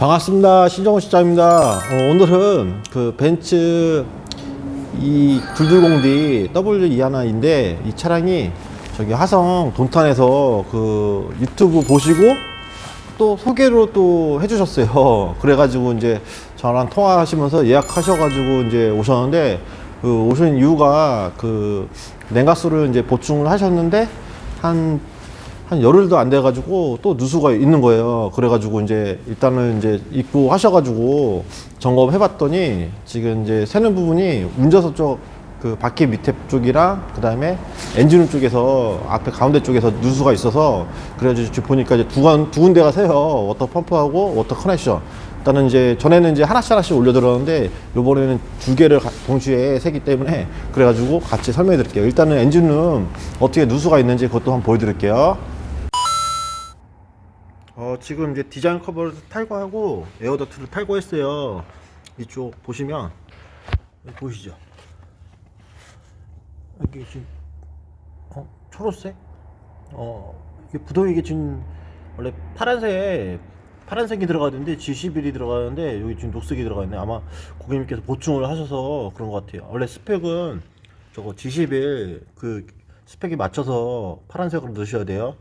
반갑습니다. 신정호 시장입니다. 어, 오늘은 그 벤츠 이 220D W 하나인데 이 차량이 저기 화성 돈탄에서 그 유튜브 보시고 또 소개로 또 해주셨어요. 그래가지고 이제 저랑 통화하시면서 예약하셔가지고 이제 오셨는데 그 오신 이유가 그 냉각수를 이제 보충을 하셨는데 한 한 열흘도 안 돼가지고 또 누수가 있는 거예요. 그래가지고 이제 일단은 이제 입고 하셔가지고 점검 해봤더니 지금 이제 새는 부분이 운전석 쪽 그 바퀴 밑에 쪽이랑 그 다음에 엔진 쪽에서 앞에 가운데 쪽에서 누수가 있어서 그래가지고 지금 보니까 이제 두, 군- 두 군데가 새요. 워터 펌프하고 워터 커넥션. 일단은 이제 전에는 이제 하나씩 하나씩 올려드렸는데 요번에는 두 개를 가- 동시에 세기 때문에 그래가지고 같이 설명해 드릴게요. 일단은 엔진룸 어떻게 누수가 있는지 그것도 한번 보여드릴게요. 어, 지금 이제 디자인 커버를 탈거하고 에어더트를 탈거했어요. 이쪽 보시면 보이시죠? 이게 지금 어 초록색? 어 이게 부동이 이게 지금 원래 파란색 파란색이 들어가는데 G11이 들어가는데 여기 지금 녹색이 들어가 있네. 아마 고객님께서 보충을 하셔서 그런 것 같아요. 원래 스펙은 저거 G11 그 스펙에 맞춰서 파란색으로 넣으셔야 돼요.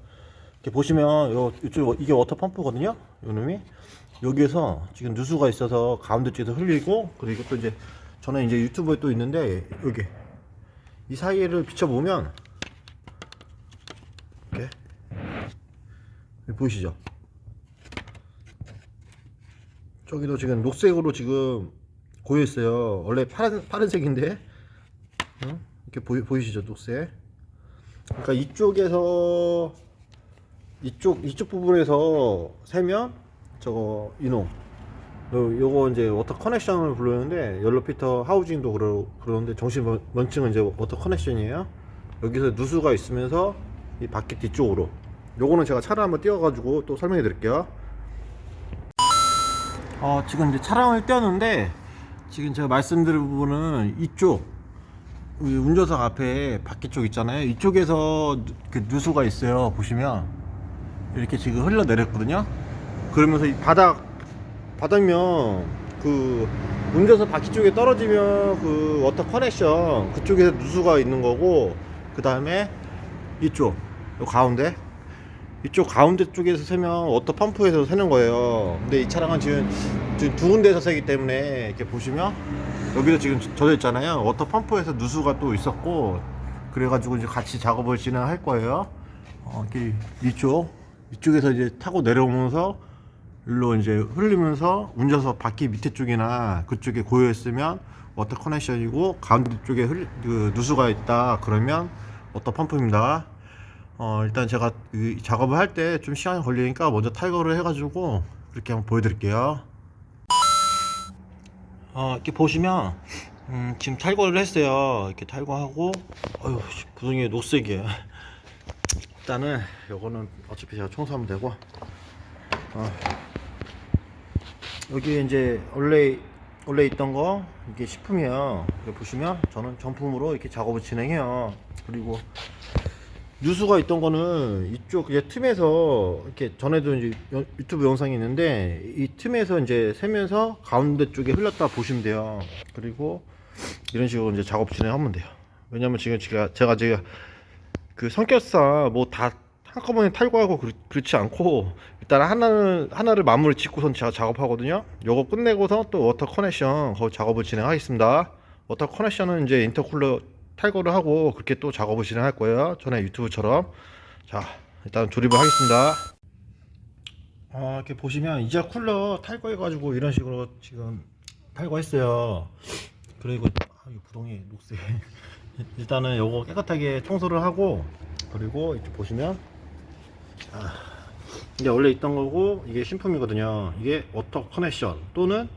이렇게 보시면 요 이쪽 이게 워터 펌프거든요. 요 놈이 여기에서 지금 누수가 있어서 가운데 쪽에서 흘리고 그리고 또 이제 저는 이제 유튜브에 또 있는데 여기 이 사이를 비춰보면 이렇게 보이시죠? 저기도 지금 녹색으로 지금 고여 있어요. 원래 파란 파란색인데 어? 이렇게 보이, 보이시죠? 녹색. 그러니까 이쪽에서 이쪽 이쪽 부분에서 세면 저거 요, 요거 이제 워터 커넥션을 부르는데 옐로 피터 하우징도 그러, 그러는데 명- 명칭은 이제 워터 커넥션이에요. 여기서 누수가 있으면서 이 바퀴 뒤쪽으로. 요거는 제가 차를 한번 띄워 가지고 또 설명해 드릴게요. 어 지금 이제 차량을 띄웠는데 지금 제가 말씀드릴 부분은 이쪽 이 운전석 앞에 바퀴 쪽 있잖아요. 이쪽에서 누- 그 누수가 있어요 보시면 이렇게 지금 흘러내렸거든요. 그러면서 이 바닥 바닥면 그 운전석 바퀴 쪽에 떨어지면 그 워터 커넥션 그쪽에서 누수가 있는 거고 그 다음에 이쪽 요 가운데 이쪽 가운데 쪽에서 세면 워터 펌프에서 세는 거예요. 근데 이 차량은 지금, 지금 두 군데에서 세기 때문에 이렇게 보시면 여기도 지금 젖어 있잖아요. 워터 펌프에서 누수가 또 있었고 그래가지고 이제 같이 작업을 진행할 거예요. 어, 이렇게 이쪽 이쪽에서 이제 타고 내려오면서 일로 이제 흘리면서 운전석 바퀴 밑에 쪽이나 그쪽에 고여 있으면 워터 커넥션이고 가운데 쪽에 흘, 그 누수가 있다 그러면 워터 펌프입니다. 어 일단 제가 이 작업을 할 때 좀 시간이 걸리니까 먼저 탈거를 해가지고 그렇게 한번 보여드릴게요. 어 이렇게 보시면 음, 지금 탈거를 했어요. 이렇게 탈거하고 어휴 씨, 구덩이에 녹색이에요. 일단은 요거는 어차피 제가 청소하면 되고 어, 여기 이제 원래 원래 있던 거 이게 식품이에요. 여기 보시면 저는 정품으로 이렇게 작업을 진행해요. 그리고 누수가 있던 거는 이쪽 이제 틈에서 이렇게 전에도 이제 여- 유튜브 영상이 있는데 이 틈에서 이제 세면서 가운데 쪽에 흘렀다 보시면 돼요. 그리고 이런 식으로 이제 작업 진행하면 돼요. 왜냐면 지금 제가 제가 지금 그 성격상 뭐 다 한꺼번에 탈거하고 그렇, 그렇지 않고 일단 하나는 하나를 마무리 짓고선 제가 작업하거든요. 요거 끝내고서 또 워터 커넥션 거기 작업을 진행하겠습니다. 워터 커넥션은 이제 인터쿨러 탈거를 하고 그렇게 또 작업을 진행할 거예요. 전에 유튜브처럼. 자, 일단 조립을 하겠습니다. 아, 이렇게 보시면 이자 쿨러 탈거해가지고 이런 식으로 지금 탈거했어요. 그리고 아, 이 구덩이 녹색. 일단은 요거 깨끗하게 청소를 하고 그리고 이쪽 보시면 자, 이게 원래 있던 거고 이게 신품이거든요. 이게 워터 커넥션 또는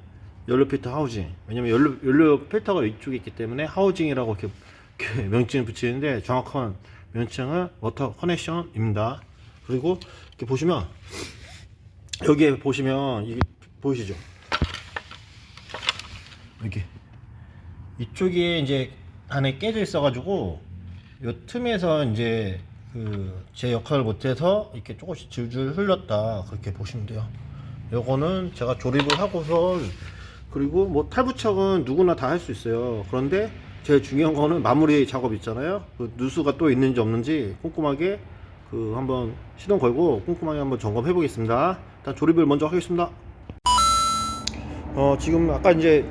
연료 필터 하우징. 왜냐면 연료, 연료 필터가 이쪽에 있기 때문에 하우징이라고 이렇게, 이렇게 명칭을 붙이는데 정확한 명칭은 워터 커넥션입니다. 그리고 이렇게 보시면 여기에 보시면 이게 보이시죠? 이렇게 이쪽에 이제 안에 깨져 있어가지고 요 틈에서 이제 그 제 역할을 못해서 이렇게 조금씩 줄줄 흘렀다 그렇게 보시면 돼요. 요거는 제가 조립을 하고서 그리고 뭐 탈부착은 누구나 다 할 수 있어요. 그런데 제일 중요한 거는 마무리 작업 있잖아요. 그 누수가 또 있는지 없는지 꼼꼼하게 그 한번 시동 걸고 꼼꼼하게 한번 점검해 보겠습니다. 일단 조립을 먼저 하겠습니다. 어 지금 아까 이제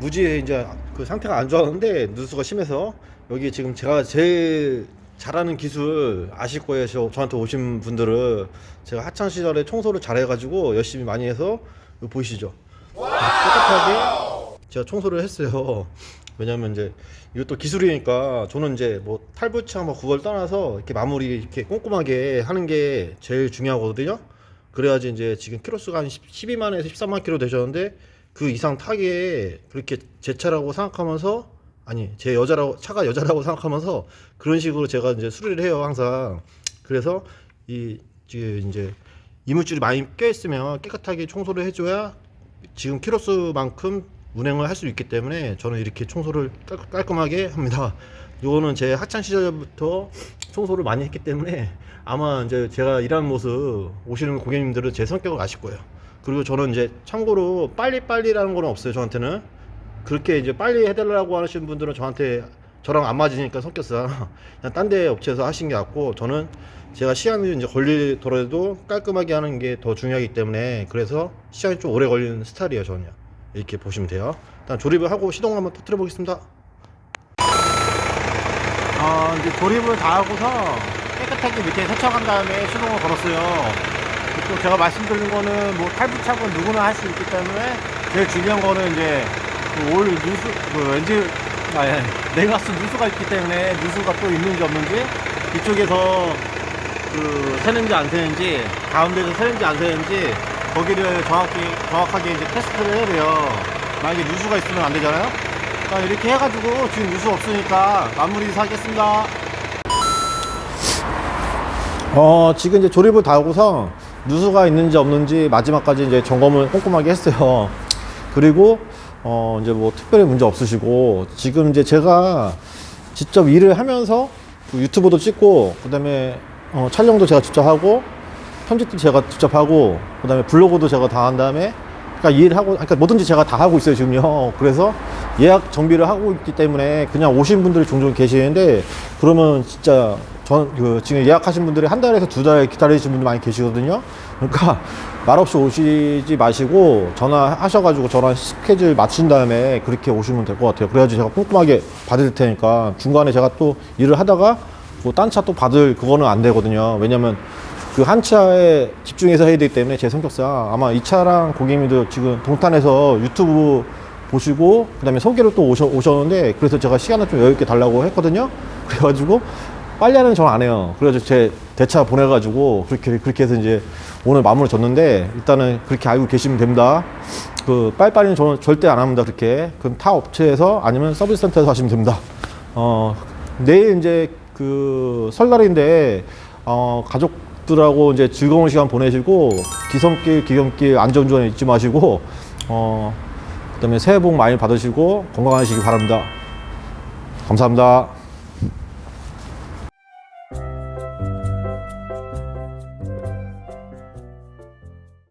무지에 이제 그 상태가 안 좋았는데 누수가 심해서 여기 지금 제가 제일 잘하는 기술 아실 거예요. 저, 저한테 오신 분들은 제가 하창 시절에 청소를 잘해가지고 열심히 많이 해서 이거 보이시죠? 깨끗하게 제가 청소를 했어요. 왜냐면 이제 이것도 기술이니까 저는 이제 뭐 탈부착 뭐 그걸 떠나서 이렇게 마무리 이렇게 꼼꼼하게 하는 게 제일 중요하거든요. 그래야지 이제 지금 키로수가 한 10, 12만에서 13만 키로 되셨는데 그 이상 타게 그렇게 제 차라고 생각하면서 아니 제 여자라고 차가 여자라고 생각하면서 그런 식으로 제가 이제 수리를 해요 항상 그래서 이 이제 이제 이물질이 많이 껴 있으면 깨끗하게 청소를 해줘야 지금 키로수만큼 운행을 할 수 있기 때문에 저는 이렇게 청소를 깔- 깔끔하게 합니다. 이거는 제 학창 시절부터 청소를 많이 했기 때문에 아마 이제 제가 일하는 모습 오시는 고객님들은 제 성격을 아실 거예요. 그리고 저는 이제 참고로 빨리빨리라는 건 없어요. 저한테는. 그렇게 이제 빨리 해달라고 하시는 분들은 저한테 저랑 안 맞으니까 성격상 그냥 딴 데 업체에서 하신 게 낫고 저는 제가 시간이 이제 걸리더라도 깔끔하게 하는 게 더 중요하기 때문에 그래서 시간이 좀 오래 걸리는 스타일이에요 저는 이렇게 보시면 돼요. 일단 조립을 하고 시동 한번 터뜨려 보겠습니다. 아 이제 조립을 다 하고서 깨끗하게 밑에 세척한 다음에 시동을 걸었어요 또 제가 말씀드린 거는 뭐 탈부착은 누구나 할 수 있기 때문에 제일 중요한 거는 이제 그올 누수 그 왠지 아니 내가스 누수가 있기 때문에 누수가 또 있는지 없는지 이쪽에서 그 새는지 안 새는지 가운데서 새는지 안 새는지 거기를 정확히 정확하게 이제 테스트를 해야 돼요. 만약에 누수가 있으면 안 되잖아요. 그러니까 이렇게 해가지고 지금 누수 없으니까 마무리 사겠습니다. 어 지금 이제 조립을 다 하고서 누수가 있는지 없는지 마지막까지 이제 점검을 꼼꼼하게 했어요. 그리고 어 이제 뭐 특별히 문제 없으시고 지금 이제 제가 직접 일을 하면서 그 유튜브도 찍고 그다음에 어 촬영도 제가 직접 하고 편집도 제가 직접 하고 그다음에 블로그도 제가 다 한 다음에 그러니까 일하고 그러니까 뭐든지 제가 다 하고 있어요 지금요. 그래서 예약 정비를 하고 있기 때문에 그냥 오신 분들이 종종 계시는데 그러면 진짜 전 그 지금 예약하신 분들이 한 달에서 두 달 기다리시는 분들 많이 계시거든요. 그러니까 말없이 오시지 마시고 전화하셔가지고 저랑 스케줄 맞춘 다음에 그렇게 오시면 될 것 같아요. 그래야지 제가 꼼꼼하게 받을 테니까 중간에 제가 또 일을 하다가 뭐 딴 차 또 받을 그거는 안 되거든요. 왜냐면 그 한 차에 집중해서 해야 되기 때문에 제 성격상 아마 이 차랑 고객님도 지금 동탄에서 유튜브 보시고 그다음에 소개로 또 오셔, 오셨는데 그래서 제가 시간을 좀 여유 있게 달라고 했거든요. 그래가지고 빨리 하는 저는 안 해요. 그래가지고 제 대차 보내가지고 그렇게 그렇게 해서 이제 오늘 마무리 졌는데 일단은 그렇게 알고 계시면 됩니다. 그 빨리빨리는 저는 절대 안 합니다. 그렇게 그럼 타 업체에서 아니면 서비스 센터에서 하시면 됩니다. 어 내일 이제 그 설날인데 어 가족들하고 이제 즐거운 시간 보내시고 기성길 기경길 안전운전 잊지 마시고 어 그다음에 새해 복 많이 받으시고 건강하시기 바랍니다. 감사합니다.